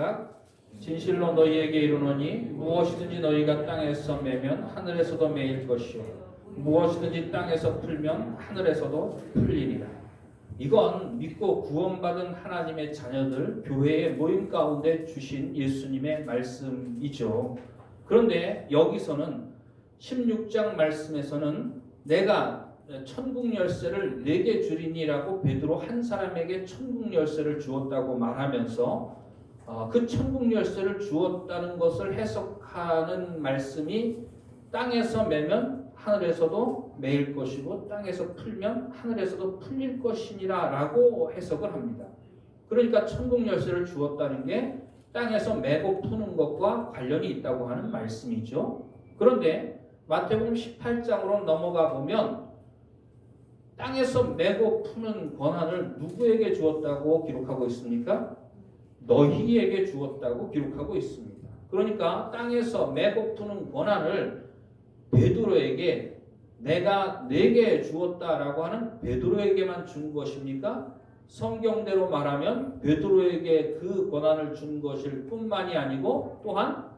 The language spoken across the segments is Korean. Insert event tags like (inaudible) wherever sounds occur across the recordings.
시작. 진실로 너희에게 이르노니 무엇이든지 너희가 땅에서 매면 하늘에서도 매일 것이요 무엇이든지 땅에서 풀면 하늘에서도 풀리리라. 이건 믿고 구원받은 하나님의 자녀들 교회의 모임 가운데 주신 예수님의 말씀이죠. 그런데 여기서는 16장 말씀에서는 내가 천국 열쇠를 내게 주리니라고 베드로 한 사람에게 천국 열쇠를 주었다고 말하면서 어, 그 천국 열쇠를 주었다는 것을 해석하는 말씀이 땅에서 매면 하늘에서도 매일 것이고 땅에서 풀면 하늘에서도 풀릴 것이니라라고 해석을 합니다. 그러니까 천국 열쇠를 주었다는 게 땅에서 매고 푸는 것과 관련이 있다고 하는 말씀이죠. 그런데 마태복음 18장으로 넘어가 보면 땅에서 매고 푸는 권한을 누구에게 주었다고 기록하고 있습니까? 너희에게 주었다고 기록하고 있습니다. 그러니까 땅에서 매고 푸는 권한을 베드로에게 내가 내게 주었다라고 하는 베드로에게만 준 것입니까? 성경대로 말하면 베드로에게 그 권한을 준 것일 뿐만이 아니고 또한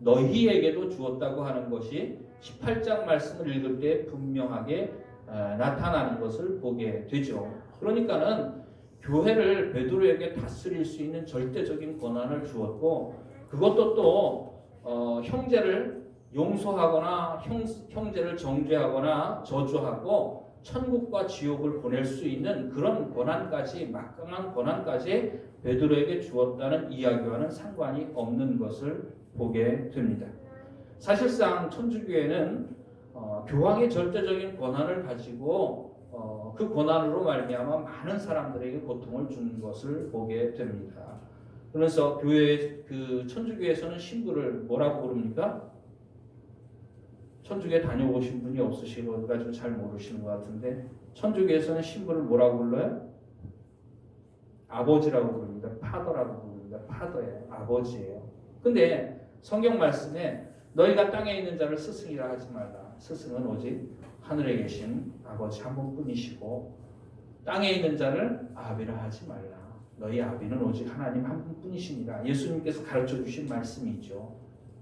너희에게도 주었다고 하는 것이 18장 말씀을 읽을 때 분명하게 어, 나타나는 것을 보게 되죠. 그러니까는 교회를 베드로에게 다스릴 수 있는 절대적인 권한을 주었고 그것도 또 어, 형제를 용서하거나 형, 형제를 정죄하거나 저주하고 천국과 지옥을 보낼 수 있는 그런 권한까지 막강한 권한까지 베드로에게 주었다는 이야기와는 상관이 없는 것을 보게 됩니다. 사실상 천주교회는 어, 교황의 절대적인 권한을 가지고 어, 그 권한으로 말미암아 많은 사람들에게 고통을 주는 것을 보게 됩니다. 그래서 교회 그 천주교에서는 신부를 뭐라고 부릅니까? 천주교에 다녀오신 분이 없으시고 가지고 잘 모르시는 것 같은데 천주교에서는 신부를 뭐라고 불러요? 아버지라고 부릅니다. 파더라고 부릅니다. 파더예요. 아버지예요. 근데 성경 말씀에 너희가 땅에 있는 자를 스승이라 하지 말라. 스승은 오직 하늘에 계신 아버지 한 분뿐이시고 땅에 있는 자를 아비라 하지 말라. 너희 아비는 오직 하나님 한 분뿐이십니다. 예수님께서 가르쳐 주신 말씀이죠.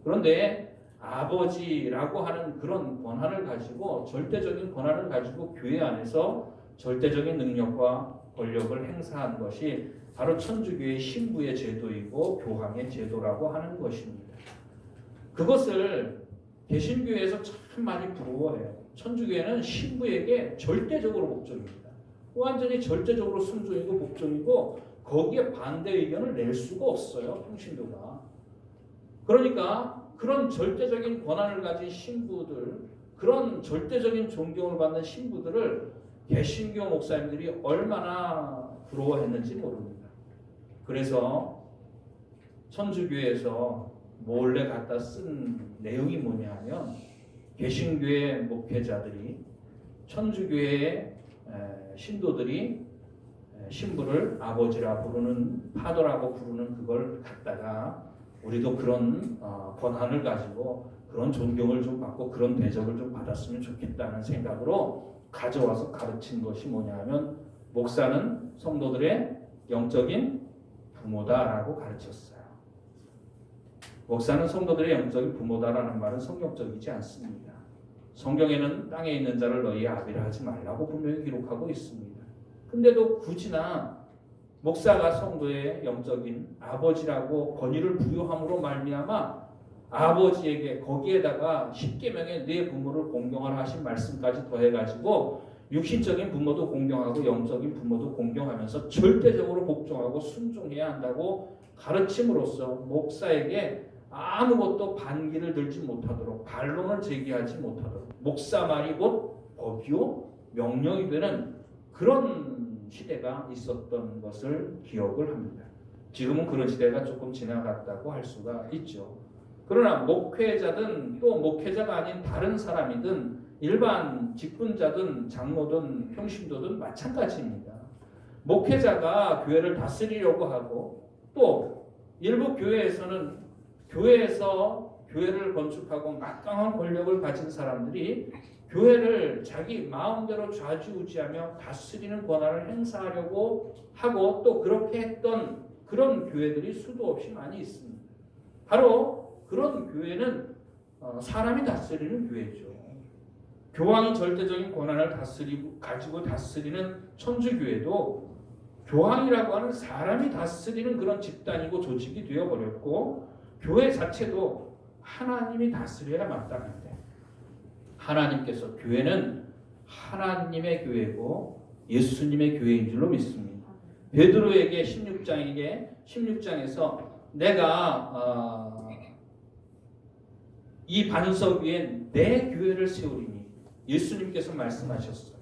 그런데 아버지라고 하는 그런 권한을 가지고 절대적인 권한을 가지고 교회 안에서 절대적인 능력과 권력을 행사한 것이 바로 천주교의 신부의 제도이고 교황의 제도라고 하는 것입니다. 그것을 개신교에서 참 많이 부러워해요. 천주교회는 신부에게 절대적으로 복종입니다. 완전히 절대적으로 순종이고 복종이고 거기에 반대 의견을 낼 수가 없어요. 평신도가. 그러니까 그런 절대적인 권한을 가진 신부들, 그런 절대적인 존경을 받는 신부들을 개신교 목사님들이 얼마나 부러워했는지 모릅니다. 그래서 천주교에서 몰래 갖다 쓴 내용이 뭐냐 하면 개신교의 목회자들이 천주교의 신도들이 신부를 아버지라 부르는 파도라고 부르는 그걸 갖다가 우리도 그런 어, 권한을 가지고 그런 존경을 좀 받고 그런 대접을 좀 받았으면 좋겠다는 생각으로 가져와서 가르친 것이 뭐냐면 목사는 성도들의 영적인 부모다라고 가르쳤어요. 목사는 성도들의 영적인 부모다라는 말은 성경적이지 않습니다. 성경에는 땅에 있는 자를 너희 아비라 하지 말라고 분명히 기록하고 있습니다. 근데도 굳이나 목사가 성도의 영적인 아버지라고 권위를 부여함으로 말미암아 아버지에게 거기에다가 십계명의 네 부모를 공경하라 하신 말씀까지 더해가지고 육신적인 부모도 공경하고 영적인 부모도 공경하면서 절대적으로 복종하고 순종해야 한다고 가르침으로써 목사에게 아무것도 반기를 들지 못하도록 반론을 제기하지 못하도록 목사 말이 곧 법이요 명령이 되는 그런 시대가 있었던 것을 기억을 합니다. 지금은 그런 시대가 조금 지나갔다고 할 수가 있죠. 그러나 목회자든 또 목회자가 아닌 다른 사람이든 일반 직분자든 장로든 평신도든 마찬가지입니다. 목회자가 교회를 다스리려고 하고 또 일부 교회에서는 교회에서 교회를 건축하고 막강한 권력을 가진 사람들이 교회를 자기 마음대로 좌지우지하며 다스리는 권한을 행사하려고 하고 또 그렇게 했던 그런 교회들이 수도 없이 많이 있습니다. 바로 그런 교회는 어, 사람이 다스리는 교회죠. 교황이 절대적인 권한을 다스리고 가지고 다스리는 천주 교회도 교황이라고 하는 사람이 다스리는 그런 집단이고 조직이 되어 버렸고 교회 자체도 하나님이 다스려야 마땅한데 하나님께서 교회는 하나님의 교회고 예수님의 교회인 줄로 믿습니다. 베드로에게 16장에게 16장에서 내가 어, 이 반석 위에 내 교회를 세우리니 예수님께서 말씀하셨어요.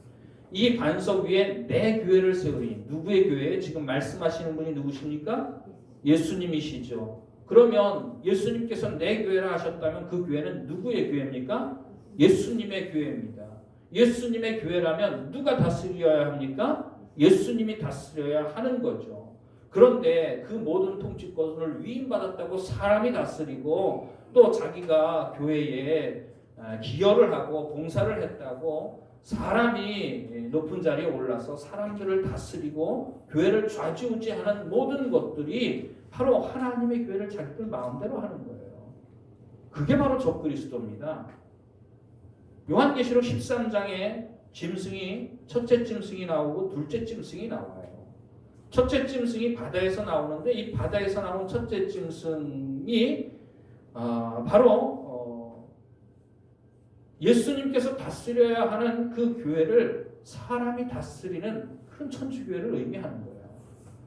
이 반석 위에 내 교회를 세우리니 누구의 교회? 지금 말씀하시는 분이 누구십니까? 예수님이시죠. 그러면 예수님께서 내 교회라 하셨다면 그 교회는 누구의 교회입니까? 예수님의 교회입니다. 예수님의 교회라면 누가 다스려야 합니까? 예수님이 다스려야 하는 거죠. 그런데 그 모든 통치권을 위임받았다고 사람이 다스리고 또 자기가 교회에 아, 기여를 하고 봉사를 했다고 사람이 높은 자리에 올라서 사람들을 다스리고 교회를 좌지우지하는 모든 것들이 바로 하나님의 교회를 자기들 마음대로 하는 거예요. 그게 바로 적그리스도입니다. 요한계시록 13장에 짐승이 첫째 짐승이 나오고 둘째 짐승이 나와요. 첫째 짐승이 바다에서 나오는데 이 바다에서 나온 첫째 짐승이 아, 바로 어, 예수님께서 다스려야 하는 그 교회를 사람이 다스리는 큰 천주교회를 의미하는 거예요.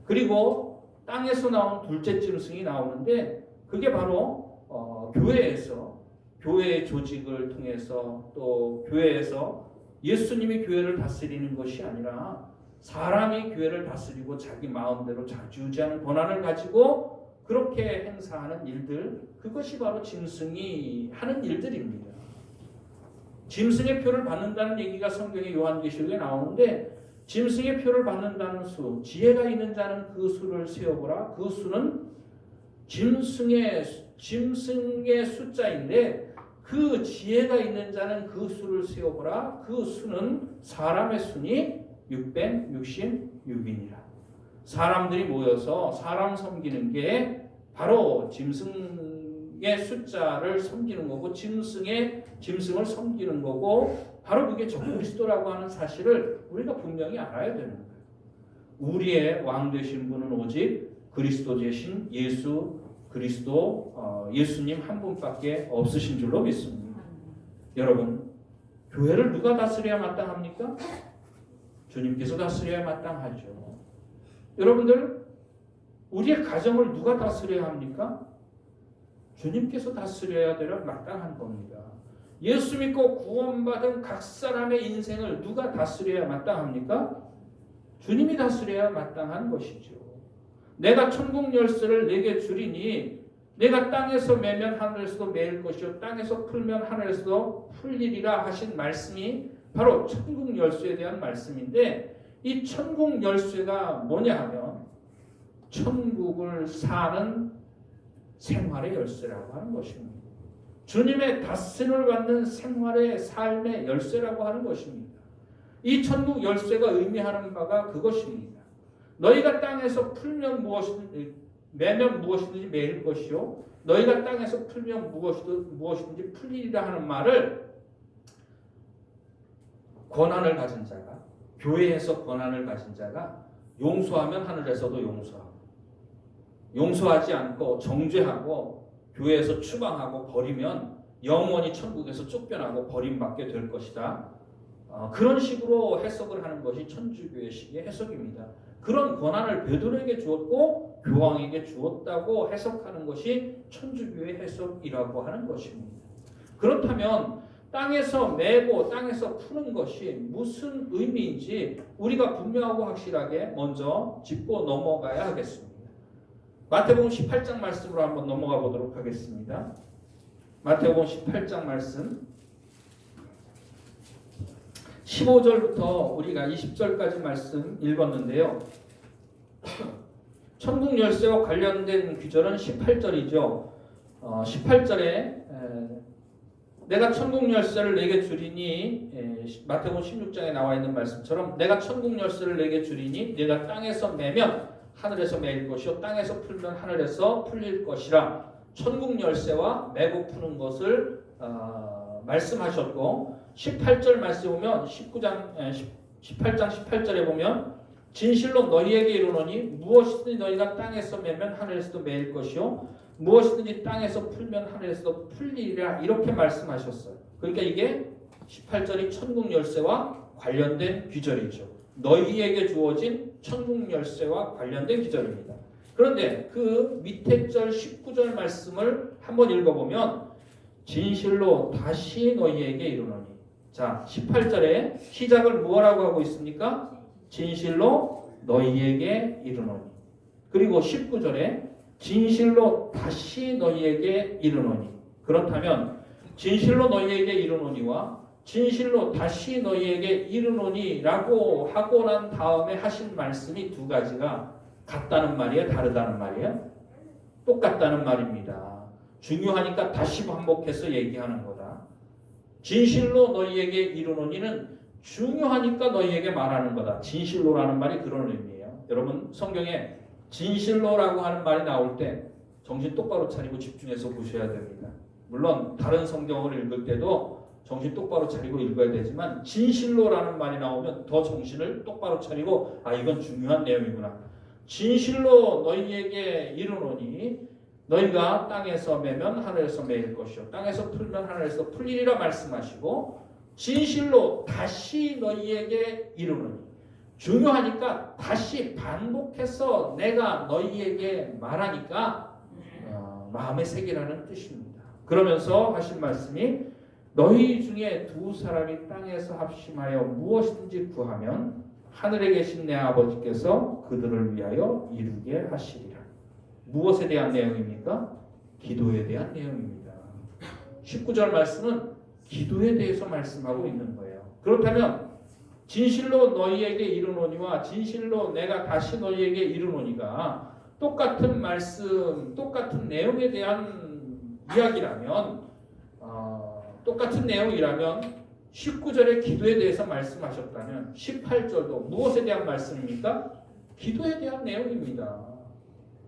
그리고 땅에서 나온 둘째 짐승이 나오는데 그게 바로 어, 교회에서 교회의 조직을 통해서 또 교회에서 예수님이 교회를 다스리는 것이 아니라 사람이 교회를 다스리고 자기 마음대로 자주지하는 권한을 가지고 그렇게 행사하는 일들 그것이 바로 짐승이 하는 일들입니다. 짐승의 표를 받는다는 얘기가 성경의 요한계시록에 나오는데 짐승의 표를 받는다는 수, 지혜가 있는 자는 그 수를 세어보라. 그 수는 짐승의 짐승의 숫자인데 그 지혜가 있는 자는 그 수를 세어보라. 그 수는 사람의 수니 666이니라. 사람들이 모여서 사람 섬기는 게 바로 짐승 의 숫자를 섬기는 거고 짐승의 짐승을 섬기는 거고 바로 그게 적 그리스도라고 하는 사실을 우리가 분명히 알아야 되는 거예요. 우리의 왕 되신 분은 오직 그리스도 되신 예수 그리스도 어, 예수님 한 분밖에 없으신 줄로 믿습니다. 여러분 교회를 누가 다스려야 마땅합니까? 주님께서 다스려야 마땅하죠. 여러분들 우리의 가정을 누가 다스려야 합니까? 주님께서 다스려야 되라 마땅한 겁니다. 예수 믿고 구원받은 각 사람의 인생을 누가 다스려야 마땅합니까? 주님이 다스려야 마땅한 것이죠. 내가 천국 열쇠를 내게 주리니 내가 땅에서 매면 하늘에서도 매일 것이요 땅에서 풀면 하늘에서도 풀리리라 하신 말씀이 바로 천국 열쇠에 대한 말씀인데 이 천국 열쇠가 뭐냐 하면 천국을 사는 생활의 열쇠라고 하는 것입니다. 주님의 다스림을 받는 생활의 삶의 열쇠라고 하는 것입니다. 이 천국 열쇠가 의미하는 바가 그것입니다. 너희가 땅에서 풀면 무엇이든지 매면 무엇이든지 매일 것이요 너희가 땅에서 풀면 무엇이든 무엇이든지 풀리리라 하는 말을 권한을 가진 자가 교회에서 권한을 가진 자가 용서하면 하늘에서도 용서하고 용서하지 않고 정죄하고 교회에서 추방하고 버리면 영원히 천국에서 쫓겨나고 버림받게 될 것이다. 어, 그런 식으로 해석을 하는 것이 천주교회식의 해석입니다. 그런 권한을 베드로에게 주었고 교황에게 주었다고 해석하는 것이 천주교의 해석이라고 하는 것입니다. 그렇다면 땅에서 매고 땅에서 푸는 것이 무슨 의미인지 우리가 분명하고 확실하게 먼저 짚고 넘어가야 하겠습니다. 마태복음 18장 말씀으로 한번 넘어가 보도록 하겠습니다. 마태복음 18장 말씀 15절부터 우리가 20절까지 말씀 읽었는데요. (clears throat) 천국 열쇠와 관련된 규절은 18절이죠. 어, 18절에 내가 천국 열쇠를 내게 주리니 마태복음 16장에 나와 있는 말씀처럼 내가 천국 열쇠를 내게 주리니 내가 땅에서 매면 하늘에서 매일 것이요 땅에서 풀면 하늘에서 풀릴 것이라 천국 열쇠와 매고 푸는 것을 어, 말씀하셨고 18절 말씀 보면 19장 18장 18절에 보면 진실로 너희에게 이르노니 무엇이든지 너희가 땅에서 매면 하늘에서도 매일 것이요 무엇이든지 땅에서 풀면 하늘에서도 풀리리라 이렇게 말씀하셨어요. 그러니까 이게 18절이 천국 열쇠와 관련된 귀절이죠. 너희에게 주어진 천국 열쇠와 관련된 귀절입니다. 그런데 그 밑에 절 19절 말씀을 한번 읽어보면 진실로 다시 너희에게 이르노니 자 18절에 시작을 무엇라고 하고 있습니까? 진실로 너희에게 이르노니 그리고 19절에 진실로 다시 너희에게 이르노니 그렇다면 진실로 너희에게 이르노니와 진실로 다시 너희에게 이르노니라고 하고 난 다음에 하신 말씀이 두 가지가 같다는 말이에요 다르다는 말이에요 똑같다는 말입니다 중요하니까 다시 반복해서 얘기하는 거다 진실로 너희에게 이르노니는 중요하니까 너희에게 말하는 거다. 진실로라는 말이 그런 의미예요. 여러분 성경에 진실로라고 하는 말이 나올 때 정신 똑바로 차리고 집중해서 보셔야 됩니다. 물론 다른 성경을 읽을 때도 정신 똑바로 차리고 읽어야 되지만 진실로라는 말이 나오면 더 정신을 똑바로 차리고 아 이건 중요한 내용이구나. 진실로 너희에게 이르노니 너희가 땅에서 매면 하늘에서 매일 것이요 땅에서 풀면 하늘에서 풀리리라 말씀하시고 진실로 다시 너희에게 이르노니 중요하니까 다시 반복해서 내가 너희에게 말하니까 어, 마음에 새기라는 뜻입니다. 그러면서 하신 말씀이 너희 중에 두 사람이 땅에서 합심하여 무엇이든지 구하면 하늘에 계신 내 아버지께서 그들을 위하여 이루게 하시리라. 무엇에 대한 내용입니까? 기도에 대한 내용입니다. 19절 말씀은 기도에 대해서 말씀하고 있는 거예요. 그렇다면 진실로 너희에게 이르노니와 진실로 내가 다시 너희에게 이르노니가 똑같은 말씀, 똑같은 내용에 대한 이야기라면 어, 똑같은 내용이라면 19절의 기도에 대해서 말씀하셨다면 18절도 무엇에 대한 말씀입니까? 기도에 대한 내용입니다.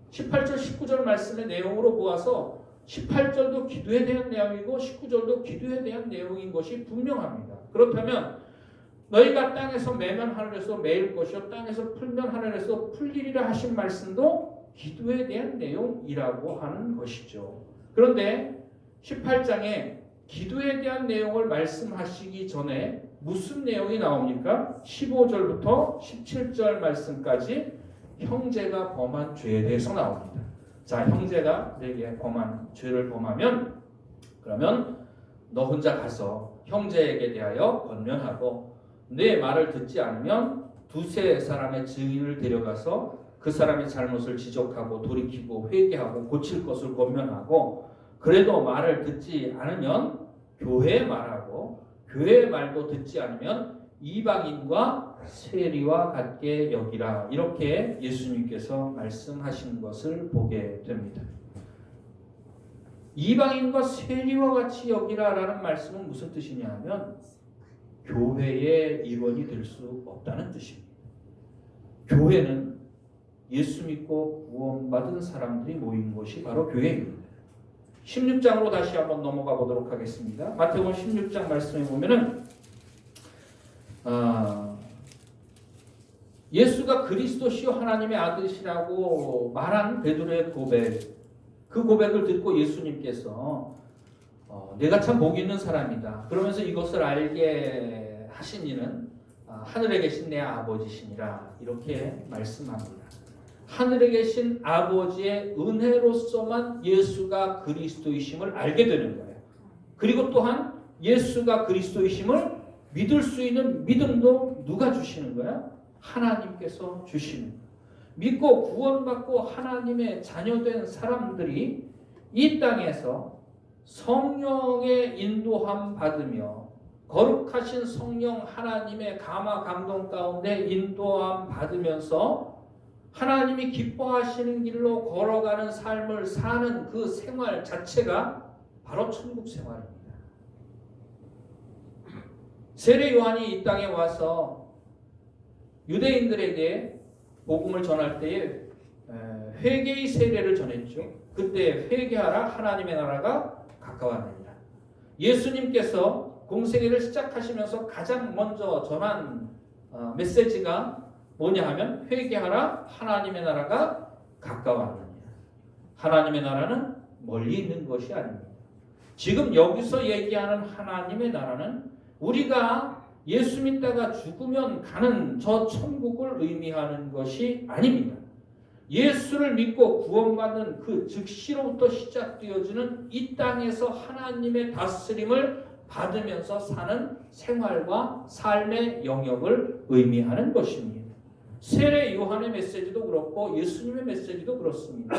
18절, 19절 말씀의 내용으로 보아서 18절도 기도에 대한 내용이고 19절도 기도에 대한 내용인 것이 분명합니다. 그렇다면 너희가 땅에서 매면 하늘에서 매일 것이요 땅에서 풀면 하늘에서 풀리리라 하신 말씀도 기도에 대한 내용이라고 하는 것이죠. 그런데 18장에 기도에 대한 내용을 말씀하시기 전에 무슨 내용이 나옵니까? 15절부터 17절 말씀까지 형제가 범한 죄에 대해서 나옵니다. 자, 형제가 내게 범한 죄를 범하면 그러면 너 혼자 가서 형제에게 대하여 권면하고 내 말을 듣지 않으면 두세 사람의 증인을 데려가서 그 사람의 잘못을 지적하고 돌이키고 회개하고 고칠 것을 권면하고 그래도 말을 듣지 않으면 교회에 말하고 교회의 말도 듣지 않으면 이방인과 세리와 같게 여기라 이렇게 예수님께서 말씀하신 것을 보게 됩니다. 이방인과 세리와 같이 여기라라는 말씀은 무슨 뜻이냐면 교회의 일원이 될 수 없다는 뜻입니다. 교회는 예수 믿고 구원받은 사람들이 모인 곳이 바로 교회입니다. 16장으로 다시 한번 넘어가 보도록 하겠습니다. 마태복음 16장 말씀에 보면은 아, 예수가 그리스도시요 하나님의 아들이시라고 말한 베드로의 고백 그 고백을 듣고 예수님께서 어, 내가 참 복 있는 사람이다. 그러면서 이것을 알게 하신 이는 아, 하늘에 계신 내 아버지시니라 이렇게 말씀합니다. 하늘에 계신 아버지의 은혜로서만 예수가 그리스도이심을 알게 되는 거예요. 그리고 또한 예수가 그리스도이심을 믿을 수 있는 믿음도 누가 주시는 거야? 하나님께서 주시는 거야. 믿고 구원받고 하나님의 자녀된 사람들이 이 땅에서 성령의 인도함 받으며 거룩하신 성령 하나님의 감화 감동 가운데 인도함 받으면서 하나님이 기뻐하시는 길로 걸어가는 삶을 사는 그 생활 자체가 바로 천국 생활입니다. 세례 요한이 이 땅에 와서 유대인들에게 복음을 전할 때에 회개의 세례를 전했죠. 그때 회개하라 하나님의 나라가 가까웠느니라. 예수님께서 공생애를 시작하시면서 가장 먼저 전한 어, 메시지가 뭐냐 하면 회개하라 하나님의 나라가 가까웠느니라. 하나님의 나라는 멀리 있는 것이 아닙니다. 지금 여기서 얘기하는 하나님의 나라는 우리가 예수 믿다가 죽으면 가는 저 천국을 의미하는 것이 아닙니다. 예수를 믿고 구원받는 그 즉시로부터 시작되어지는 이 땅에서 하나님의 다스림을 받으면서 사는 생활과 삶의 영역을 의미하는 것입니다. 세례 요한의 메시지도 그렇고 예수님의 메시지도 그렇습니다.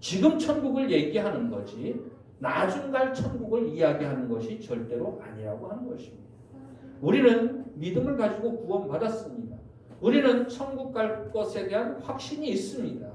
지금 천국을 얘기하는 거지 나중 갈 천국을 이야기하는 것이 절대로 아니라고 하는 것입니다. 우리는 믿음을 가지고 구원받았습니다. 우리는 천국 갈 것에 대한 확신이 있습니다.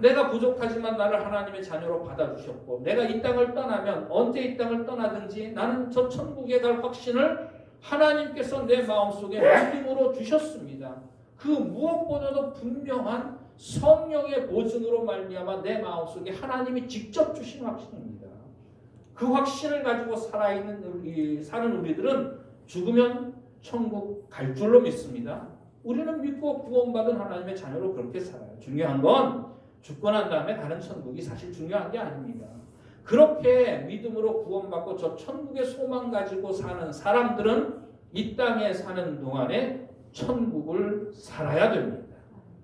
내가 부족하지만 나를 하나님의 자녀로 받아주셨고, 내가 이 땅을 떠나면 언제 이 땅을 떠나든지 나는 저 천국에 갈 확신을 하나님께서 내 마음속에 믿음으로 주셨습니다. 그 무엇보다도 분명한 성령의 보증으로 말미암아 내 마음속에 하나님이 직접 주신 확신입니다. 그 확신을 가지고 살아있는 우리, 사는 우리들은 죽으면 천국 갈 줄로 믿습니다. 우리는 믿고 구원받은 하나님의 자녀로 그렇게 살아요. 중요한 건 죽고 난 다음에 가는 천국이 사실 중요한 게 아닙니다. 그렇게 믿음으로 구원받고 저 천국의 소망 가지고 사는 사람들은 이 땅에 사는 동안에 천국을 살아야 됩니다.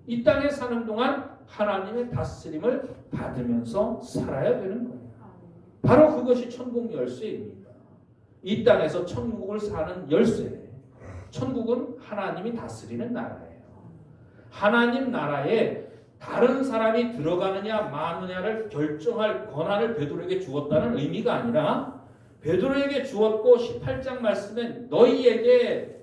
이 땅에 사는 동안 하나님의 다스림을 받으면서 살아야 되는 거예요. 바로 그것이 천국 열쇠입니다. 이 땅에서 천국을 사는 열쇠. 천국은 하나님이 다스리는 나라예요. 하나님 나라에 다른 사람이 들어가느냐 마느냐를 결정할 권한을 베드로에게 주었다는 의미가 아니라 베드로에게 주었고 18장 말씀에 너희에게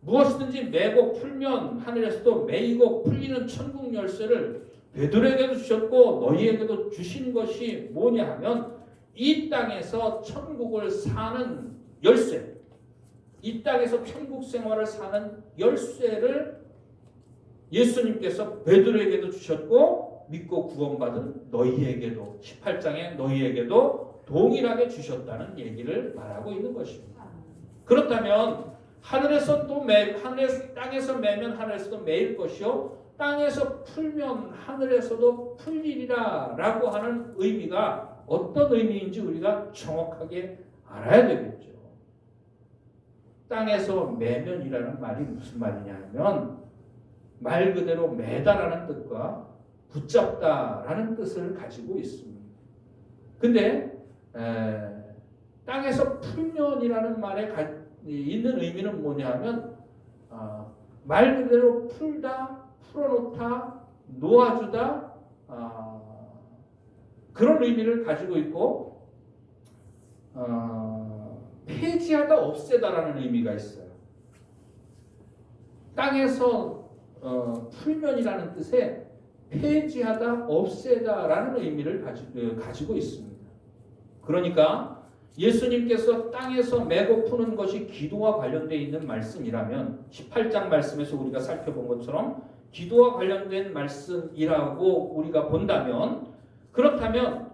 무엇이든지 매고 풀면 하늘에서도 매이고 풀리는 천국 열쇠를 베드로에게도 주셨고 너희에게도 주신 것이 뭐냐 하면 이 땅에서 천국을 사는 열쇠 이 땅에서 천국 생활을 사는 열쇠를 예수님께서 베드로에게도 주셨고 믿고 구원받은 너희에게도 18장에 너희에게도 동일하게 주셨다는 얘기를 말하고 있는 것입니다. 그렇다면 하늘에서 또 매, 하늘 땅에서 매면 하늘에서도 매일 것이요 땅에서 풀면 하늘에서도 풀리리라라고 하는 의미가 어떤 의미인지 우리가 정확하게 알아야 되겠죠. 땅에서 매면이라는 말이 무슨 말이냐면 말 그대로 매다라는 뜻과 붙잡다라는 뜻을 가지고 있습니다. 근데 에, 땅에서 풀면이라는 말에 가, 있는 의미는 뭐냐면 어, 말 그대로 풀다, 풀어놓다, 놓아주다 어, 그런 의미를 가지고 있고 어, 폐지하다, 없애다라는 의미가 있어요. 땅에서 어, 풀면이라는 뜻의 폐지하다, 없애다라는 의미를 가지, 어, 가지고 있습니다. 그러니까 예수님께서 땅에서 매고 푸는 것이 기도와 관련되어 있는 말씀이라면 18장 말씀에서 우리가 살펴본 것처럼 기도와 관련된 말씀이라고 우리가 본다면 그렇다면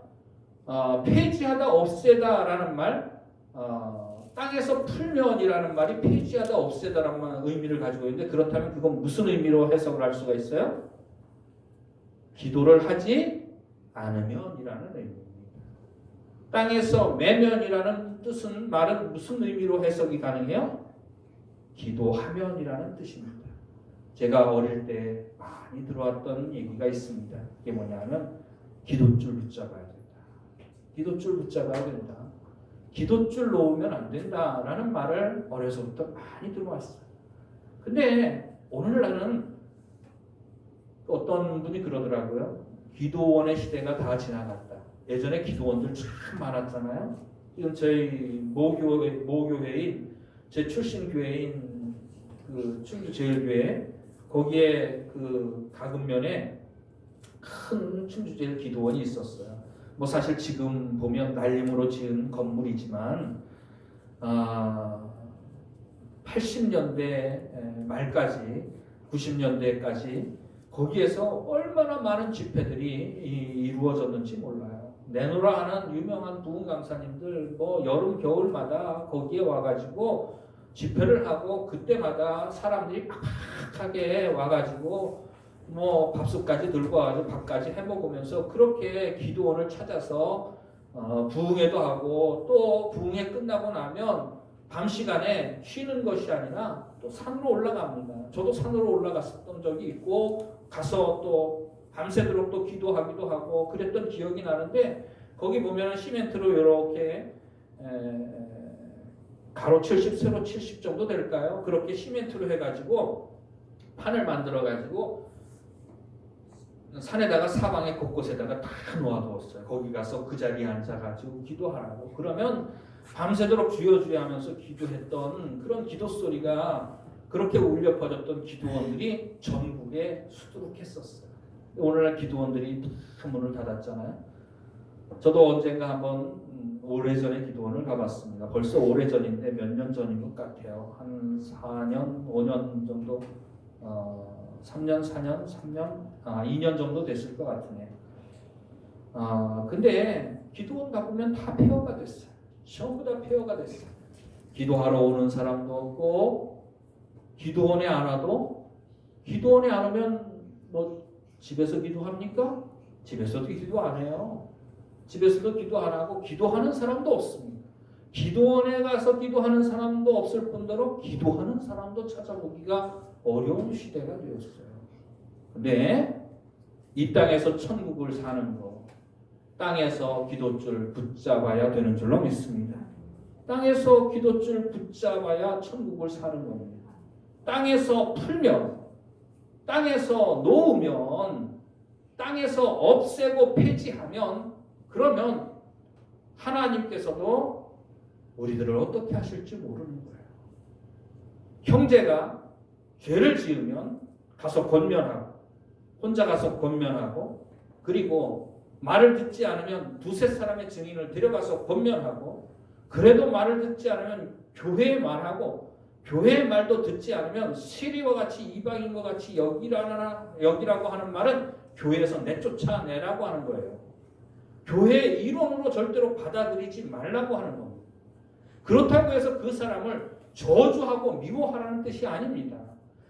어, 폐지하다 없애다라는 말 어, 땅에서 풀면이라는 말이 폐지하다 없애다라는 의미를 가지고 있는데 그렇다면 그건 무슨 의미로 해석을 할 수가 있어요? 기도를 하지 않으면이라는 의미입니다. 땅에서 매면이라는 뜻은 말은 무슨 의미로 해석이 가능해요? 기도하면이라는 뜻입니다. 제가 어릴 때 많이 들어왔던 얘기가 있습니다. 그게 뭐냐면 기도줄 붙잡아야 된다. 기도줄 붙잡아야 된다. 기도줄 놓으면 안 된다라는 말을 어려서부터 많이 들어왔어요. 근데 오늘날은 어떤 분이 그러더라고요. 기도원의 시대가 다 지나갔다. 예전에 기도원들 참 많았잖아요. 지금 저희 모교회 모교회인 제 출신 교회인 그 충주 제일교회 거기에 그 가근면에 큰 충주 제일 기도원이 있었어요. 뭐 사실 지금 보면 날림으로 지은 건물이지만 아, 80년대 말까지 90년대까지 거기에서 얼마나 많은 집회들이 이- 이루어졌는지 몰라요. 내노라 하는 유명한 부흥 강사님들 뭐 여름 겨울마다 거기에 와가지고 집회를 하고 그때마다 사람들이 팍팍하게 와가지고 뭐 밥솥까지 들고 와가지고 밥까지 해 먹으면서 그렇게 기도원을 찾아서 어, 부흥회도 하고 또 부흥회 끝나고 나면 밤 시간에 쉬는 것이 아니라 또 산으로 올라갑니다. 저도 산으로 올라갔었던 적이 있고 가서 또 밤새도록 또 기도하기도 하고 그랬던 기억이 나는데 거기 보면 시멘트로 이렇게 에, 가로 70, 세로 70 정도 될까요? 그렇게 시멘트로 해가지고 판을 만들어 가지고 산에다가 사방에 곳곳에다가 다 놓아두었어요. 거기 가서 그 자리에 앉아가지고 기도하라고. 그러면 밤새도록 주여 주여 하면서 기도했던 그런 기도 소리가 그렇게 울려 퍼졌던 기도원들이 전국에 수두룩했었어요. 오늘날 기도원들이 다 문을 닫았잖아요. 저도 언젠가 한번 음, 오래전에 기도원을 가봤습니다. 벌써 오래전인데 몇 년 전인 것 같아요. 한 4년, 5년 정도, 어, 3년, 4년, 3년, 아, 2년 정도 됐을 것 같으네요. 아, 근데 기도원 가보면 다 폐허가 됐어요. 전부 다 폐허가 됐어요. 기도하러 오는 사람도 없고, 기도원에 안 와도, 기도원에 안 오면 뭐 집에서 기도합니까? 집에서도 기도 안 해요. 집에서도 기도 안 하고 기도하는 사람도 없습니다. 기도원에 가서 기도하는 사람도 없을 뿐더러 기도하는 사람도 찾아보기가 어려운 시대가 되었어요. 근데 이 땅에서 천국을 사는 거, 땅에서 기도줄 붙잡아야 되는 줄로 믿습니다. 땅에서 기도줄 붙잡아야 천국을 사는 겁니다. 땅에서 풀면, 땅에서 놓으면, 땅에서 없애고 폐지하면 그러면 하나님께서도 우리들을 어떻게 하실지 모르는 거예요. 형제가 죄를 지으면 가서 권면하고 혼자 가서 권면하고 그리고 말을 듣지 않으면 두세 사람의 증인을 데려가서 권면하고 그래도 말을 듣지 않으면 교회에 말하고 교회의 말도 듣지 않으면 시리와 같이 이방인과 같이 여기라나 여기라고 하는 말은 교회에서 내쫓아내라고 하는 거예요. 교회 이론으로 절대로 받아들이지 말라고 하는 겁니다. 그렇다고 해서 그 사람을 저주하고 미워하라는 뜻이 아닙니다.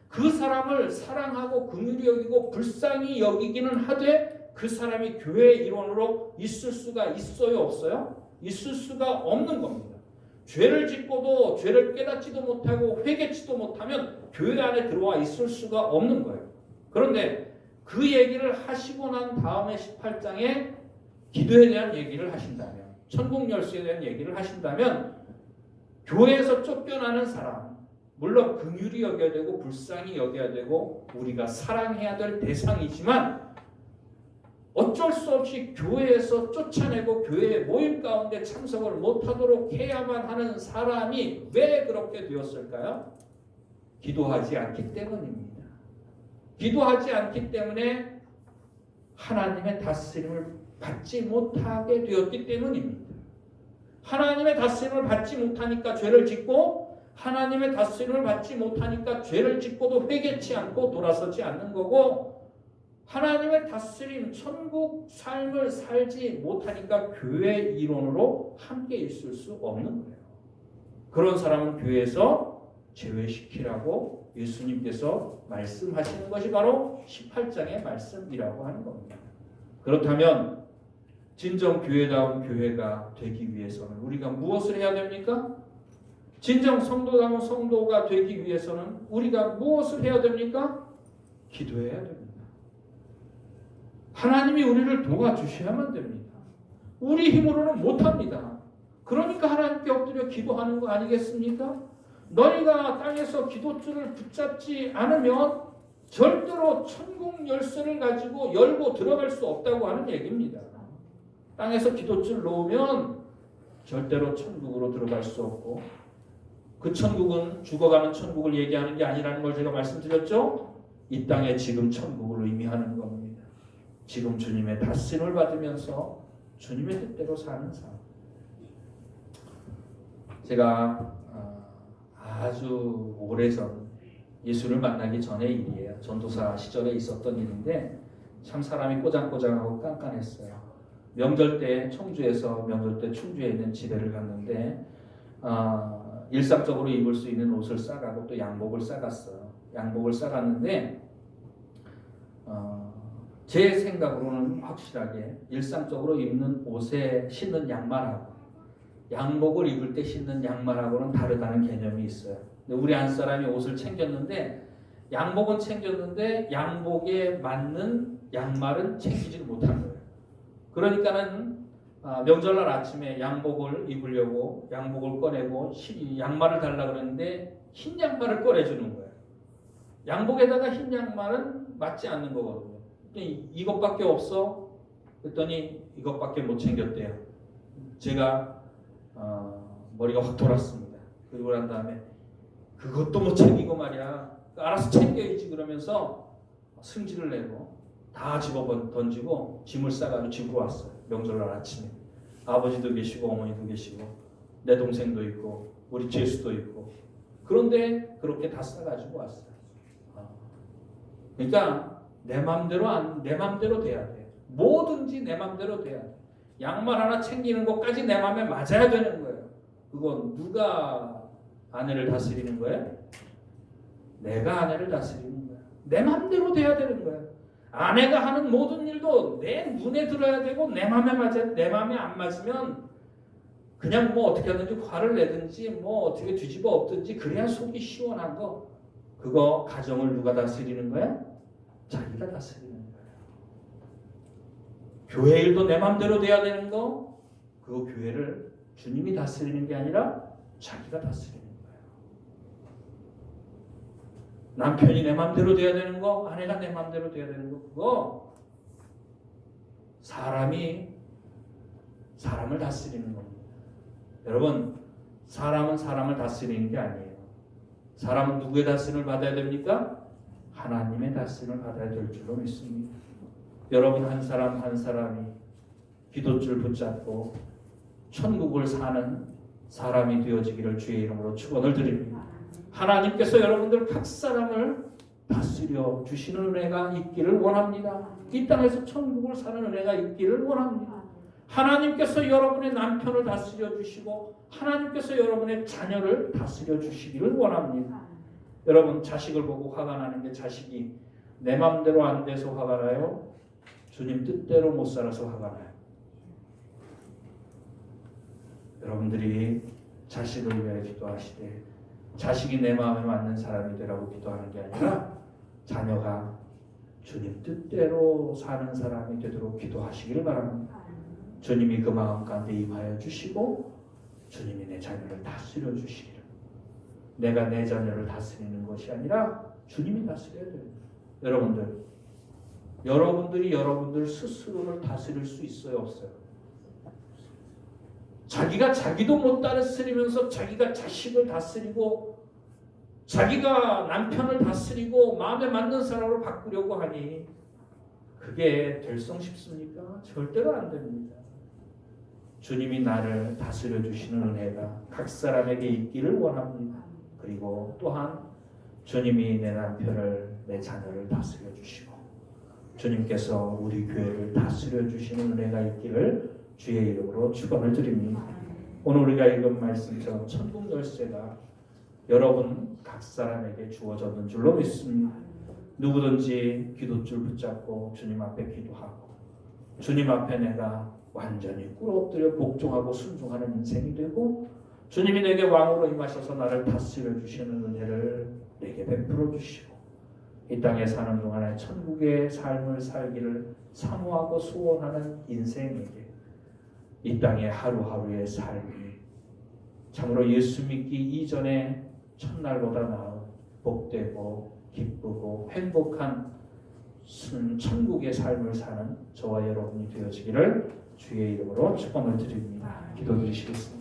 그 사람을 사랑하고 긍휼히 여기고 불쌍히 여기기는 하되 그 사람이 교회 일원으로 있을 수가 있어요 없어요? 있을 수가 없는 겁니다. 죄를 짓고도 죄를 깨닫지도 못하고 회개치도 못하면 교회 안에 들어와 있을 수가 없는 거예요. 그런데 그 얘기를 하시고 난 다음에 18장에 기도에 대한 얘기를 하신다면 천국 열쇠에 대한 얘기를 하신다면 교회에서 쫓겨나는 사람 물론 긍휼히 여겨야 되고 불쌍히 여겨야 되고 우리가 사랑해야 될 대상이지만 어쩔 수 없이 교회에서 쫓아내고 교회 모임 가운데 참석을 못하도록 해야만 하는 사람이 왜 그렇게 되었을까요? 기도하지 않기 때문입니다. 기도하지 않기 때문에 하나님의 다스림을 받지 못하게 되었기 때문입니다. 하나님의 다스림을 받지 못하니까 죄를 짓고 하나님의 다스림을 받지 못하니까 죄를 짓고도 회개치 않고 돌아서지 않는 거고 하나님의 다스림 천국 삶을 살지 못하니까 교회 이론으로 함께 있을 수 없는 거예요. 그런 사람은 교회에서 제외시키라고 예수님께서 말씀하시는 것이 바로 18장의 말씀이라고 하는 겁니다. 그렇다면 진정 교회다운 교회가 되기 위해서는 우리가 무엇을 해야 됩니까? 진정 성도다운 성도가 되기 위해서는 우리가 무엇을 해야 됩니까? 기도해야 됩니다. 하나님이 우리를 도와주셔야만 됩니다. 우리 힘으로는 못합니다. 그러니까 하나님께 엎드려 기도하는 거 아니겠습니까? 너희가 땅에서 기도줄을 붙잡지 않으면 절대로 천국 열쇠를 가지고 열고 들어갈 수 없다고 하는 얘기입니다. 땅에서 기도줄 놓으면 절대로 천국으로 들어갈 수 없고 그 천국은 죽어가는 천국을 얘기하는 게 아니라는 걸 제가 말씀드렸죠. 이 땅에 지금 천국을 의미하는 겁니다. 지금 주님의 다스림을 받으면서 주님의 뜻대로 사는 삶. 제가 어, 아주 오래전 예수를 만나기 전의 일이에요. 전도사 시절에 있었던 일인데 참 사람이 꼬장꼬장하고 깐깐했어요. 명절 때 청주에서 명절 때 충주에 있는 지대를 갔는데 아, 일상적으로 입을 수 있는 옷을 싸가고 또 양복을 싸갔어요. 양복을 싸갔는데 어, 제 생각으로는 확실하게 일상적으로 입는 옷에 신는 양말하고 양복을 입을 때 신는 양말하고는 다르다는 개념이 있어요. 근데 우리 한 사람이 옷을 챙겼는데 양복은 챙겼는데 양복에 맞는 양말은 챙기지를 못한 거예요. 그러니까는 아, 명절날 아침에 양복을 입으려고 양복을 꺼내고 시- 양말을 달라 그러는데 흰 양말을 꺼내주는 거예요. 양복에다가 흰 양말은 맞지 않는 거거든요. 이것밖에 없어? 그랬더니 이것밖에 못 챙겼대요. 제가 어, 머리가 확 돌았습니다. 그리고 난 다음에 그것도 못 챙기고 말이야. 알아서 챙겨야지 그러면서 승질을 내고 다 집어 던지고 짐을 싸가지고 집으로 왔어요. 명절날 아침에 아버지도 계시고 어머니도 계시고 내 동생도 있고 우리 제수도 있고 그런데 그렇게 다 싸가지고 왔어요. 어. 그러니까 내 맘대로 안, 내 맘대로 돼야 돼. 뭐든지 내 맘대로 돼야 돼. 양말 하나 챙기는 것까지 내 맘에 맞아야 되는 거예요. 그건 누가 아내를 다스리는 거예요? 내가 아내를 다스리는 거야. 내 맘대로 돼야 되는 거야. 아내가 하는 모든 일도 내 눈에 들어야 되고 내 맘에 맞아. 내 맘에 안 맞으면 그냥 뭐 어떻게 하든지 화를 내든지 뭐 어떻게 뒤집어 엎든지 그래야 속이 시원한 거. 그거 가정을 누가 다스리는 거야? 자기가 다스리는 거야. 교회 일도 내 맘대로 돼야 되는 거. 그거 교회를 주님이 다스리는 게 아니라 자기가 다스리는 거예요. 남편이 내 맘대로 돼야 되는 거, 아내가 내 맘대로 돼야 되는 거, 그거 사람이 사람을 다스리는 겁니다. 여러분, 사람은 사람을 다스리는 게 아니에요. 사람은 누구의 다스림을 받아야 됩니까? 하나님의 다스림을 받아야 될 줄로 믿습니다. 여러분 한 사람 한 사람이 기도줄 붙잡고 천국을 사는 사람이 되어지기를 주의 이름으로 축원을 드립니다. 하나님께서 여러분들 각 사람을 다스려 주시는 은혜가 있기를 원합니다. 이 땅에서 천국을 사는 은혜가 있기를 원합니다. 하나님께서 여러분의 남편을 다스려 주시고 하나님께서 여러분의 자녀를 다스려 주시기를 원합니다. 여러분 자식을 보고 화가 나는 게 자식이 내 맘대로 안 돼서 화가 나요. 주님 뜻대로 못 살아서 화가 나요. 여러분들이 자식을 위해 기도하시되 자식이 내 마음에 맞는 사람이 되라고 기도하는 게 아니라 자녀가 주님 뜻대로 사는 사람이 되도록 기도하시기를 바랍니다. 주님이 그 마음 가운데 임하여 주시고 주님이 내 자녀를 다스려 주시기를 내가 내 자녀를 다스리는 것이 아니라 주님이 다스려야 됩니다. 여러분들 여러분들이 여러분들 스스로를 다스릴 수 있어요 없어요? 자기가 자기도 못 다스리면서 자기가 자식을 다스리고 자기가 남편을 다스리고 마음에 맞는 사람으로 바꾸려고 하니 그게 될성 싶습니까? 절대로 안 됩니다. 주님이 나를 다스려 주시는 은혜가 각 사람에게 있기를 원합니다. 그리고 또한 주님이 내 남편을 내 자녀를 다스려 주시고 주님께서 우리 교회를 다스려 주시는 은혜가 있기를 주의 이름으로 축원을 드립니다. 오늘 우리가 읽은 말씀처럼 천국 열쇠가 여러분 각 사람에게 주어졌는 줄로 믿습니다. 누구든지 기도줄 붙잡고 주님 앞에 기도하고 주님 앞에 내가 완전히 꿇어엎드려 복종하고 순종하는 인생이 되고 주님이 내게 왕으로 임하셔서 나를 다스려 주시는 은혜를 내게 베풀어 주시고 이 땅에 사는 동안에 천국의 삶을 살기를 사모하고 소원하는 인생에게 이 땅의 하루하루의 삶이 참으로 예수 믿기 이전에 첫날보다 나은 복되고 기쁘고 행복한 순 천국의 삶을 사는 저와 여러분이 되어지기를 주의 이름으로 축원을 드립니다. 기도드리시겠습니다.